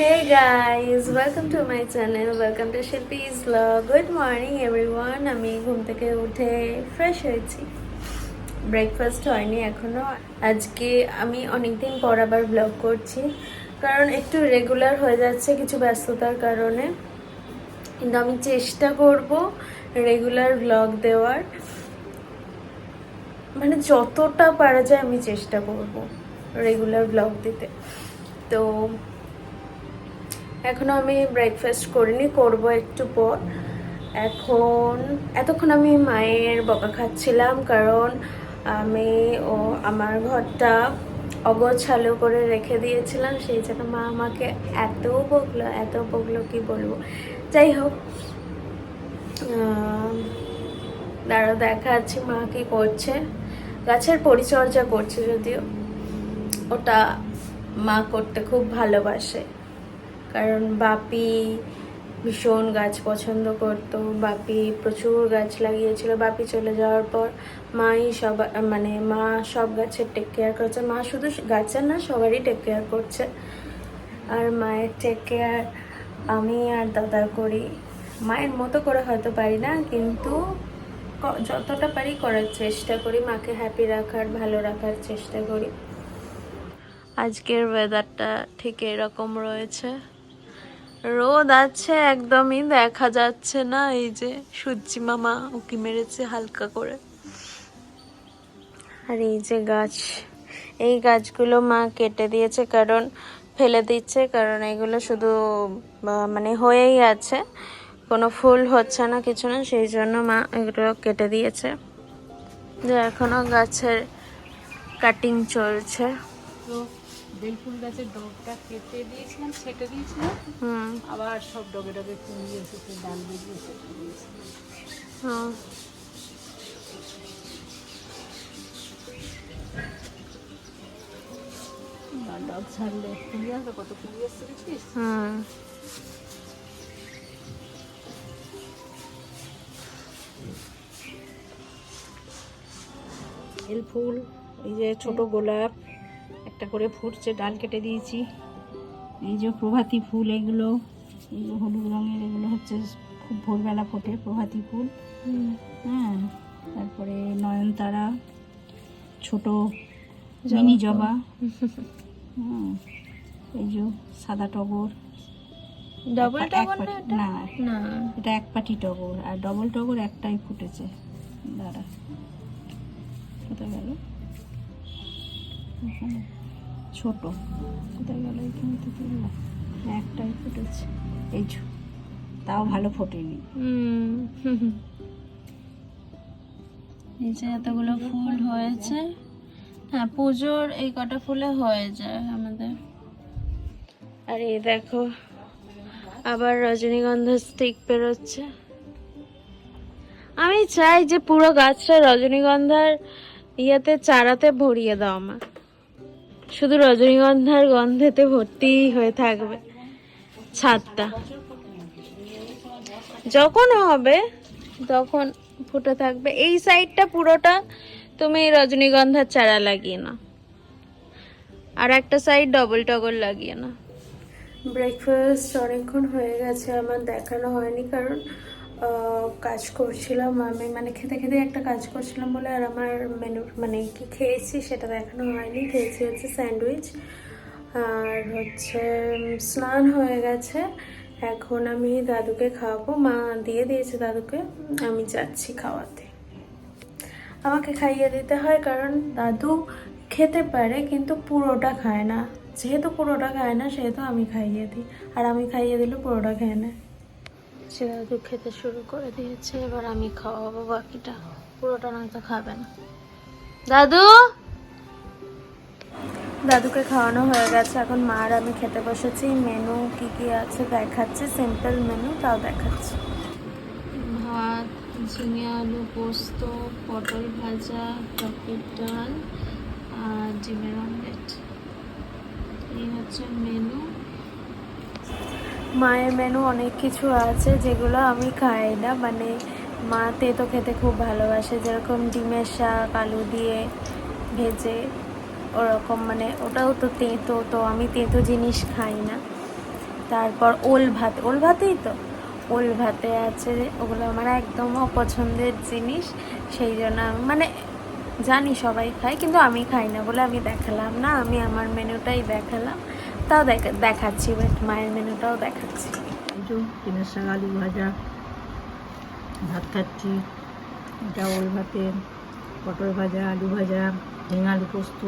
Hey guys, welcome to my channel. Welcome to Shilpi's vlog. Good morning everyone. আমি ঘুম থেকে উঠে fresh হয়েছি ব্রেকফাস্ট হয়নি এখনও আজকে আমি অনেকদিন পর আবার ব্লগ করছি কারণ একটু রেগুলার হয়ে যাচ্ছে কিছু ব্যস্ততার কারণে কিন্তু আমি চেষ্টা করব রেগুলার ব্লগ দেওয়ার মানে যতটা পারা যায় আমি চেষ্টা করব রেগুলার ব্লগ দিতে তো এখনও আমি ব্রেকফাস্ট করিনি, করব একটু পর। এখন, এতক্ষণ আমি মায়ের বকা খাচ্ছিলাম কারণ আমি ও আমার ঘরটা অগোছালো করে রেখে দিয়েছিলাম, সেই জন্য মা আমাকে এত বকলো এত বকলো, কি বলব? যাই হোক দাঁড়াও দেখা আছে মা কি করছে। গাছের পরিচর্যা করছে যদিও। ওটা মা করতে খুব ভালোবাসে। কারণ বাপি ভীষণ গাছ পছন্দ করতো, বাপি প্রচুর গাছ লাগিয়েছিল। বাপি চলে যাওয়ার পর মাই সব মানে মা সব গাছের টেক কেয়ার করছে। মা শুধু গাছের না, সবারই টেক কেয়ার করছে। আর মায়ের টেক কেয়ার আমি আর দাদা করি। মায়ের মতো করে হয়তো পারি না, কিন্তু যতটা পারি করার চেষ্টা করি। মাকে হ্যাপি রাখার, ভালো রাখার চেষ্টা করি। আজকের ওয়েদারটা ঠিক এরকম রয়েছে। রোদ আছে, একদমই দেখা যাচ্ছে না। এই যে সূর্যি মামা উকি মেরেছে হালকা করে। আর এই যে গাছ, এই গাছগুলো মা কেটে দিয়েছে, কারণ ফেলে দিচ্ছে, কারণ এগুলো শুধু মানে হয়েই আছে। কোনো ফুল হচ্ছে না, কিছু না, সেই জন্য মা এগুলো কেটে দিয়েছে। যে এখনও গাছের কাটিং চলছে। বেলফুল গাছের ডগটা কেটে দিয়েছিলাম ছেটে দিয়েছিলাম। আবার সব ডগে ডগে কুড়িয়ে এসেছে ডাল বেরিয়ে সেটে দিয়েছিলাম ডগ ছাড়লে আসবে কত দেখছিস হুম। বেল ফুল এই যে ছোট গোলাপ। একটা করে ফুটছে ডাল কেটে দিয়েছি। এই যে প্রভাতী ফুল এগুলো এগুলো হলুদ রঙের এগুলো হচ্ছে খুব ভোরবেলা ফোটে প্রভাতী ফুল। হ্যাঁ তারপরে নয়নতারা ছোট মিনি জবা। হ্যাঁ এই যে সাদা টগর। ডবল পাটি- না না এটা? এক পাটি টগর আর ডবল টগর একটাই ফুটেছে। দাঁড়া কোথায় গেল? ছোট। কোথায় গেল এখানে তো তুললো একটাই ফুটেছে। এই তাও ভালো ফোটেনি। যে এতগুলো ফুল হয়েছে। হ্যাঁ পুজোর এই কটা ফুলে হয়ে যায় আমাদের। আর এই দেখো, আবার রজনীগন্ধা স্টিক বেরোচ্ছে। আমি চাই যে পুরো গাছটা রজনীগন্ধার ইয়েতে চারাতে ভরিয়ে দাও আমার শুধু রজনীগন্ধার গন্ধেতে ভর্তি হয়ে থাকবে। ছাদটা। যখন হবে, তখন ফুটে থাকবে। এই সাইডটা পুরোটা তুমি রজনীগন্ধার চারা লাগিয়ে না আর একটা সাইড ডবল টগর লাগিয়ে না ব্রেকফাস্ট অনেকক্ষণ হয়ে গেছে, আমার দেখানো হয়নি, কারণ কাজ করছিলাম। আমি মানে খেতে খেতে একটা কাজ করছিলাম বলে আর আমার মেনু মানে কি খেয়েছি সেটা দেখানো হয়নি। খেয়েছি হচ্ছে স্যান্ডউইচ আর হচ্ছে স্নান হয়ে গেছে। এখন আমি দাদুকে খাওয়াবো। মা দিয়ে দিয়েছে দাদুকে। আমি যাচ্ছি খাওয়াতে। আমাকে খাইয়ে দিতে হয় কারণ দাদু খেতে পারে কিন্তু পুরোটা খায় না। যেহেতু পুরোটা খায় না, সেহেতু আমি খাইয়ে দিই। আর আমি খাইয়ে দিলে পুরোটা খেয়ে নেয়। দাদু খেতে শুরু করে দিয়েছে এবার আমি খাওয়াবো বাকিটা। পুরোটা নয়তো খাবে না। দাদু? দাদুকে খাওয়ানো হয়ে গেছে। এখন মা আর আমি খেতে বসেছি। মেনু কি কি আছে দেখাচ্ছি। সিম্পল মেনু তাও দেখাচ্ছি। ভাত ঝিঙে আলু পোস্ত পটল ভাজা টকের ডাল আর ডিমের অমলেট এই হচ্ছে মেনু। মায়ের মেনু অনেক কিছু আছে যেগুলো আমি খাই না। মানে মা তেতো খেতে খুব ভালোবাসে, যেরকম ডিমের শাক, আলু দিয়ে ভেজে ওরকম। মানে ওটাও তো তেঁতো, তো আমি তেঁতো জিনিস খাই না। তারপর ওল ভাত, ওল ভাতেই তো। ওল ভাতে আছে ওগুলো আমার একদম অপছন্দের জিনিস, সেই জন্য মানে জানি সবাই খায়, কিন্তু আমি খাই না বলে আমি দেখালাম না। আমি আমার মেনুটাই দেখালাম। তাও দেখা দেখাচ্ছি বাট মায়ের মেনুটাও দেখাচ্ছি। শাক আলু ভাজা ভাত খাচ্ছি ওল ভাতে পটল ভাজা আলু ভাজা ঝিঙে আলু পোস্ত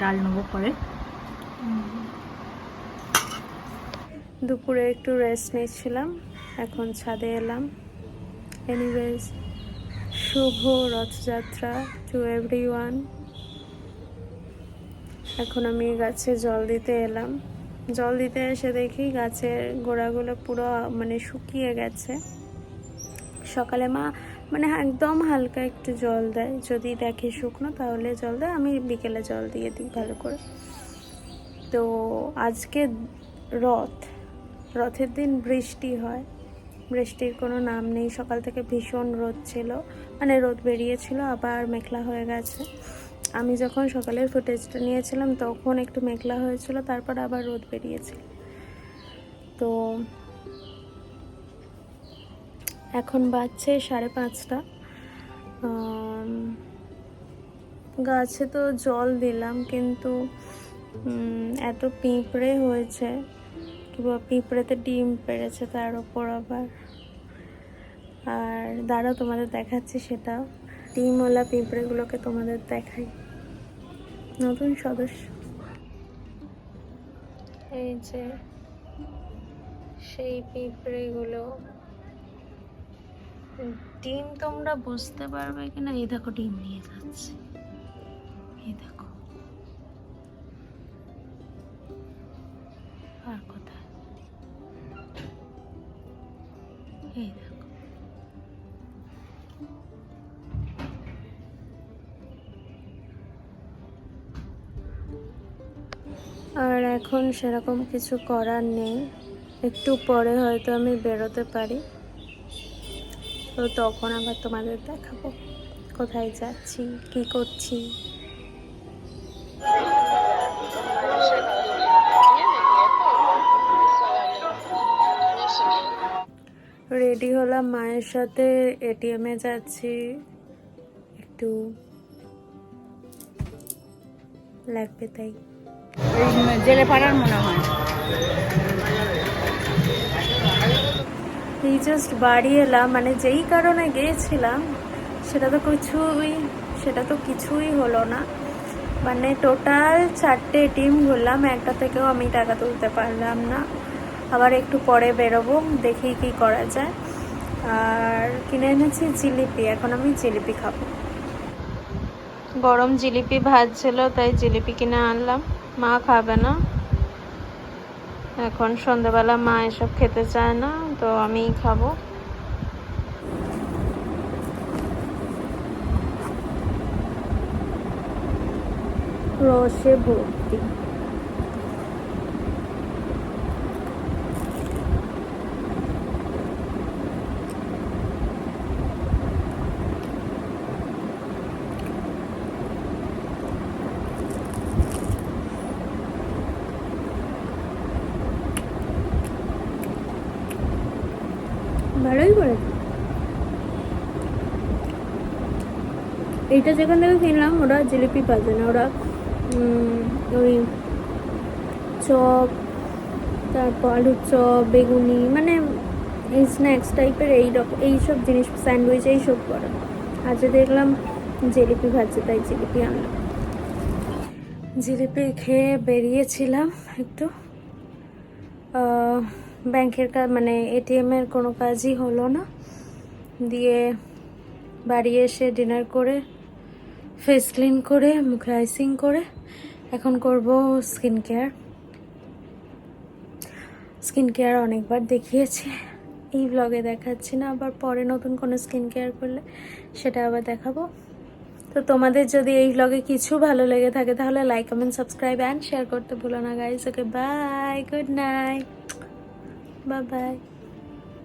ডাল নেব পরে। দুপুরে একটু রেস্ট নিচ্ছিলাম এখন ছাদে এলাম। এনিওয়েজ শুভ রথযাত্রা টু এভরি ওয়ান এখন আমি গাছে জল দিতে এলাম। জল দিতে এসে দেখি গাছের গোড়াগুলো পুরো মানে শুকিয়ে গেছে। সকালে মা মানে একদম হালকা একটু জল দেয়। যদি দেখে শুকনো তাহলে জল দেয়, আমি বিকেলে জল দিয়ে দিই ভালো করে। তো আজকে রথ, রথের দিন বৃষ্টি হয়। বৃষ্টির কোনো নাম নেই। সকাল থেকে ভীষণ রোদ ছিল। মানে রোদ বেরিয়েছিল, আবার মেঘলা হয়ে গেছে। আমি যখন সকালের ফুটেজটা নিয়েছিলাম, তখন একটু মেঘলা হয়েছিল, তারপর আবার রোদ বেরিয়েছিল। তো এখন বাজছে সাড়ে পাঁচটা। গাছে তো জল দিলাম, কিন্তু এত পিঁপড়ে হয়েছে। কিংবা পিঁপড়েতে ডিম পেড়েছে তার ওপর আবার। আর দাঁড়াও, তোমাদের দেখাচ্ছি সেটা। ডিমওয়ালা পিঁপড়েগুলোকে তোমাদের দেখাই। নতুন সদস্য। এই যে সেই পিঁপড়েগুলো। ডিম তোমরা বুঝতে পারবে কিনা? এই দেখো, ডিম নিয়ে যাচ্ছে। এই দেখো। আর এখন সেরকম কিছু করার নেই। একটু পরে হয়তো আমি বেরোতে পারি। তো তখন আবার তোমাদের দেখাবো কোথায় যাচ্ছি, কি করছি। রেডি হলাম মায়ের সাথে এটিএমে যাচ্ছি। একটু লাগবে তাই। জেলে পাড়ার মনে হয়। এই জাস্ট বাড়ি এলাম মানে যেই কারণে গিয়েছিলাম সেটা তো কিছুই সেটা তো কিছুই হলো না। মানে টোটাল চারটে টিম ঘুরলাম একটা থেকেও আমি টাকা তুলতে পারলাম না। আবার একটু পরে বেরোবো দেখি কি করা যায়। আর কিনে এনেছি জিলিপি এখন আমি জিলিপি খাব। গরম জিলিপি ভাজছিল তাই জিলিপি কিনে আনলাম। মা খাবে না। এখন সন্ধ্যাবেলা মা এসব খেতে চায় না, তো আমিই খাব। রসে ভর্তি ভালোই করেছে এইটা যেখান থেকে কিনলাম, ওরা জিলিপি পাচ্ছে না। ওরা ওই চপ, তারপর আলুর চপ, বেগুনি মানে এই স্ন্যাক্স টাইপের এই রকম এইসব জিনিস স্যান্ডউইচ এইসব করা। আজকে দেখলাম জিলিপি ভাজছে, তাই জিলিপি আনলাম। জিলিপি খেয়ে বেরিয়েছিলাম একটু। ব্যাংকের কাজ মানে এটিএমের কোনো কাজই হলো না। দিয়ে বাড়ি এসে ডিনার করে ফেস ক্লিন করে, মুখে আইসিং করে। এখন করব স্কিন কেয়ার। স্কিন কেয়ার অনেকবার দেখিয়েছি। এই ব্লগে দেখাচ্ছি না, আবার পরে নতুন কোনো স্কিন কেয়ার করলে সেটা আবার দেখাবো। তো তোমাদের যদি এই ব্লগে কিছু ভালো লেগে থাকে, তাহলে like comment subscribe and share করতে ভুলো না guys okay bye good night bye bye